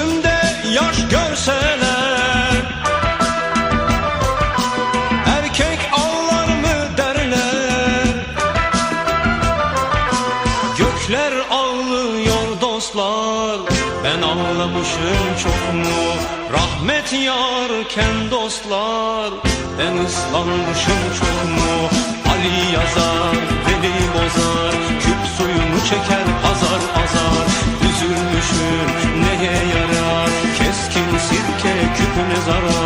Gözümde yaş görseler. Erkek ağlar mı derler? Gökler ağlıyor dostlar. Ben ağlamışım çok mu? Rahmet yarken dostlar. Ben ıslanmışım çok mu? Ali yazar, beni bozar. Küp suyunu çeker azar azar zar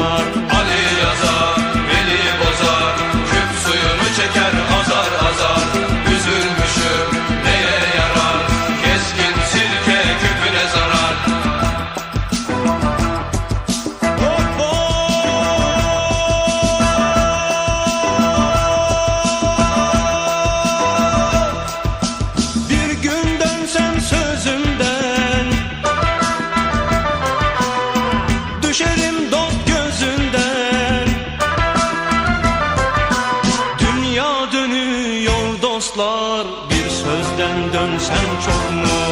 Bir sözden dönsen çok mu?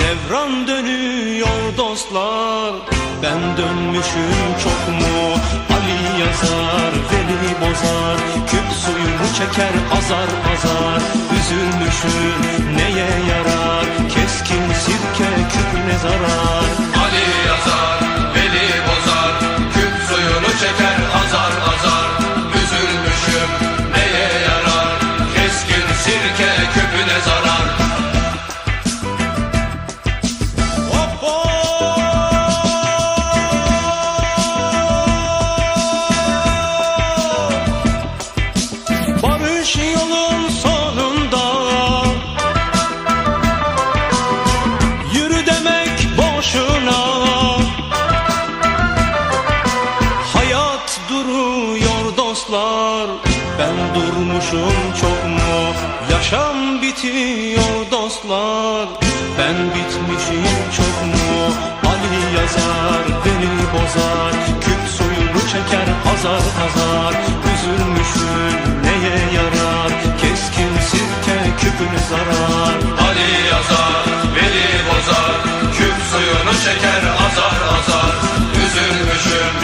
Devran dönüyor dostlar. Ben dönmüşüm çok mu? Ali yazar, Veli bozar. Küp suyunu çeker azar azar. Üzülmüşüm neye yarar? Keskin sirke küpüne zarar Barış yolun sonunda. Yürü demek boşuna. Hayat duruyor dostlar. Ben durmuşum çok mu? Yaşam bitiyor dostlar. Ben bitmişim çok mu? Ali yazar beni bozar. Küp suyunu çeker azar azar Üzülmüşüm zarar Ali yazar, Veli bozar Küp suyunu çeker azar azar. Üzülmüşüm